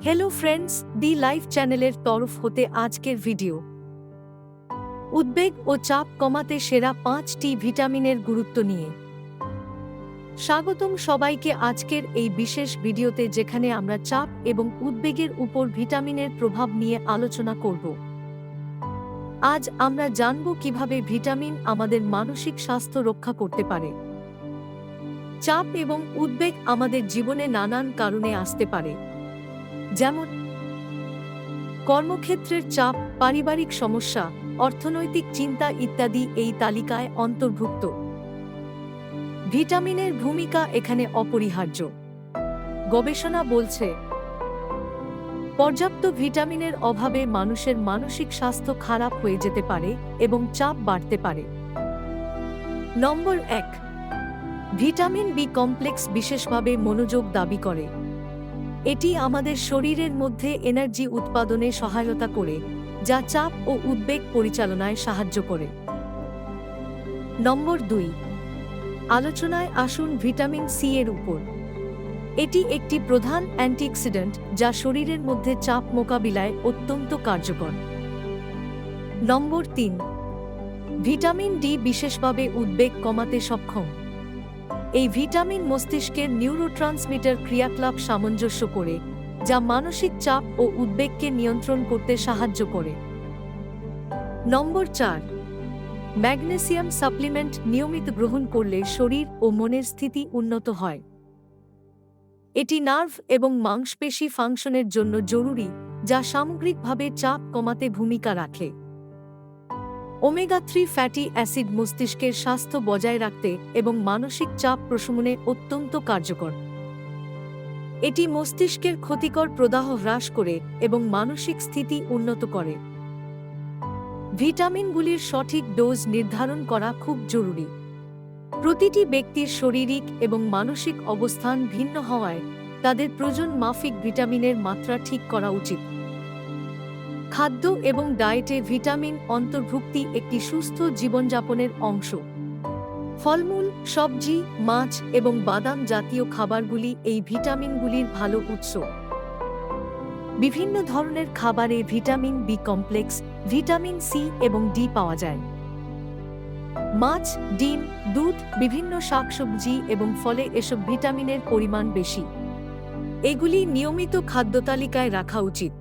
Hello friends দি life চ্যানেলের তরফ হতে আজকের ভিডিও উদ্বেগ ও চাপ কমাতে সেরা পাঁচটি ভিটামিনের গুরুত্ব নিয়ে। স্বাগতম সবাইকে আজকের এই বিশেষ ভিডিওতে যেখানে আমরা চাপ এবং উদ্বেগের উপর ভিটামিনের প্রভাব নিয়ে আলোচনা করব। আজ আমরা জানব কীভাবে ভিটামিন আমাদের মানসিক স্বাস্থ্য রক্ষা করতে পারে। চাপ এবং উদ্বেগ আমাদের জীবনে নানান কারণে আসতে পারে। যেমন, কর্মক্ষেত্রের চাপ, পারিবারিক সমস্যা, অর্থনৈতিক চিন্তা ইত্যাদি এই তালিকায় অন্তর্ভুক্ত। ভিটামিনের ভূমিকা এখানে অপরিহার্য। গবেষণা বলছে, পর্যাপ্ত ভিটামিনের অভাবে মানুষের মানসিক স্বাস্থ্য খারাপ হয়ে যেতে পারে এবং চাপ বাড়তে পারে। নম্বর এক, ভিটামিন বি কমপ্লেক্স বিশেষভাবে মনোযোগ দাবি করে। এটি আমাদের শরীরের মধ্যে এনার্জি উৎপাদনে সহায়তা করে, যা চাপ ও উদ্বেগ পরিচালনায় সাহায্য করে। নম্বর দুই, আলোচনায় আসুন ভিটামিন সি এর উপর। এটি একটি প্রধান অ্যান্টিঅক্সিডেন্ট যা শরীরের মধ্যে চাপ মোকাবিলায় অত্যন্ত কার্যকর। নম্বর তিন, ভিটামিন ডি বিশেষভাবে উদ্বেগ কমাতে সক্ষম। এই ভিটামিন মস্তিষ্কের নিউরোট্রান্সমিটার ক্রিয়াকলাপ সামঞ্জস্য করে, যা মানসিক চাপ ও উদ্বেগকে নিয়ন্ত্রণ করতে সাহায্য করে। নম্বর চার, ম্যাগনেসিয়াম সাপ্লিমেন্ট নিয়মিত গ্রহণ করলে শরীর ও মনের স্থিতি উন্নত হয়। এটি নার্ভ এবং মাংসপেশি ফাংশনের জন্য জরুরি, যা সামগ্রিকভাবে চাপ কমাতে ভূমিকা রাখে। ওমেগা থ্রি ফ্যাটি অ্যাসিড মস্তিষ্কের স্বাস্থ্য বজায় রাখতে এবং মানসিক চাপ প্রশমনে অত্যন্ত কার্যকর। এটি মস্তিষ্কের ক্ষতিকর প্রদাহ হ্রাস করে এবং মানসিক স্থিতি উন্নত করে। ভিটামিনগুলির সঠিক ডোজ নির্ধারণ করা খুব জরুরি। প্রতিটি ব্যক্তির শারীরিক এবং মানসিক অবস্থান ভিন্ন হওয়ায় তাদের প্রয়োজন মাফিক ভিটামিনের মাত্রা ঠিক করা উচিত। খাদ্য এবং ডায়েটে ভিটামিন অন্তর্ভুক্তি একটি সুস্থ জীবনযাপনের অংশ। ফলমূল, সবজি, মাছ এবং বাদাম জাতীয় খাবারগুলি এই ভিটামিনগুলির ভালো উৎস। বিভিন্ন ধরনের খাবারে vitamin B complex, vitamin C এবং ডি পাওয়া যায়। মাছ, ডিম, দুধ, বিভিন্ন শাকসবজি এবং ফলে এসব ভিটামিনের পরিমাণ বেশি। এগুলি নিয়মিত খাদ্যতালিকায় রাখা উচিত।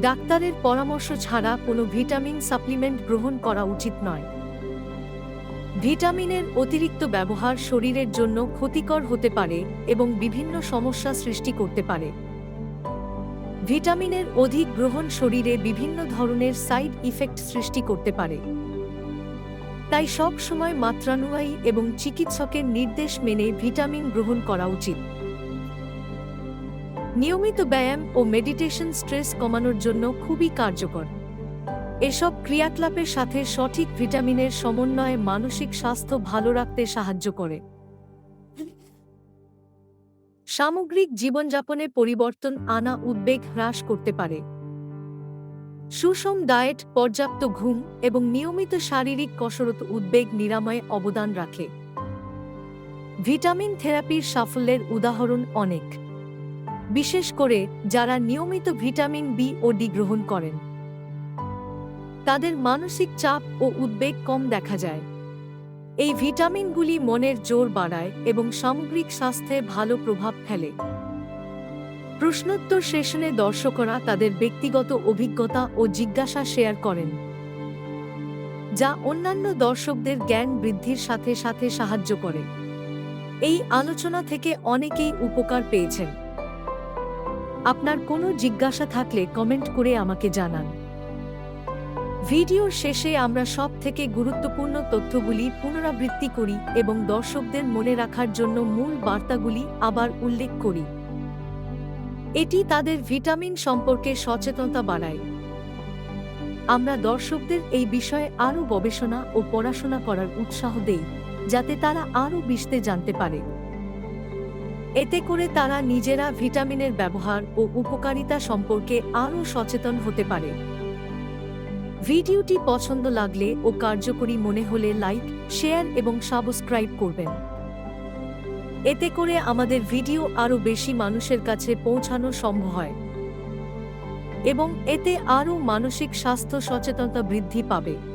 ডাক্তারের পরামর্শ ছাড়া কোনো ভিটামিন সাপ্লিমেন্ট গ্রহণ করা উচিত নয়। ভিটামিনের অতিরিক্ত ব্যবহার শরীরের জন্য ক্ষতিকর হতে পারে এবং বিভিন্ন সমস্যা সৃষ্টি করতে পারে। ভিটামিনের অধিক গ্রহণ শরীরে বিভিন্ন ধরনের সাইড ইফেক্ট সৃষ্টি করতে পারে। তাই সব সময় মাত্রানুয়ায়ী এবং চিকিৎসকের নির্দেশ মেনে ভিটামিন গ্রহণ করা উচিত। নিয়মিত ব্যায়াম ও মেডিটেশন স্ট্রেস কমানোর জন্য খুবই কার্যকর। এসব ক্রিয়াকলাপের সাথে সঠিক ভিটামিনের সমন্বয়ে মানসিক স্বাস্থ্য ভালো রাখতে সাহায্য করে। সামগ্রিক জীবনযাপনে পরিবর্তন আনা উদ্বেগ হ্রাস করতে পারে। সুষম ডায়েট, পর্যাপ্ত ঘুম এবং নিয়মিত শারীরিক কসরত উদ্বেগ নিরাময়ে অবদান রাখে। ভিটামিন থেরাপির সাফল্যের উদাহরণ অনেক। বিশেষ করে যারা নিয়মিত ভিটামিন বি ও ডি গ্রহণ করেন। তাদের মানসিক চাপ ও উদ্বেগ কম দেখা যায়। এই ভিটামিনগুলি মনের জোর বাড়ায় এবং সামগ্রিক স্বাস্থ্যে ভালো প্রভাব ফেলে। প্রশ্নোত্তর সেশনে দর্শকরা তাদের ব্যক্তিগত অভিজ্ঞতা ও জিজ্ঞাসা শেয়ার করেন, যা অন্যান্য দর্শকদের জ্ঞান বৃদ্ধির সাথে সাথে সাহায্য করে। এই আলোচনা থেকে অনেকেই উপকার পেয়েছেন। আপনার কোনো জিজ্ঞাসা থাকলে কমেন্ট করে আমাকে জানান। ভিডিওর শেষে আমরা সব থেকে গুরুত্বপূর্ণ তথ্যগুলি পুনরাবৃত্তি করি এবং দর্শকদের মনে রাখার জন্য মূল বার্তাগুলি আবার উল্লেখ করি। এটি তাদের ভিটামিন সম্পর্কে সচেতনতা বাড়ায়। আমরা দর্শকদের এই বিষয়ে আরও গবেষণা ও পড়াশোনা করার উৎসাহ দেই, যাতে তারা আরও বিশতে জানতে পারে। এতে করে তারা নিজেরা ভিটামিনের ব্যবহার ও উপকারিতা সম্পর্কে আরও সচেতন হতে পারে। ভিডিওটি পছন্দ লাগলে ও কার্যকরী মনে হলে লাইক, শেয়ার এবং সাবস্ক্রাইব করবেন। এতে করে আমাদের ভিডিও আরও বেশি মানুষের কাছে পৌঁছানো সম্ভব হয় এবং এতে আরও মানসিক স্বাস্থ্য সচেতনতা বৃদ্ধি পাবে।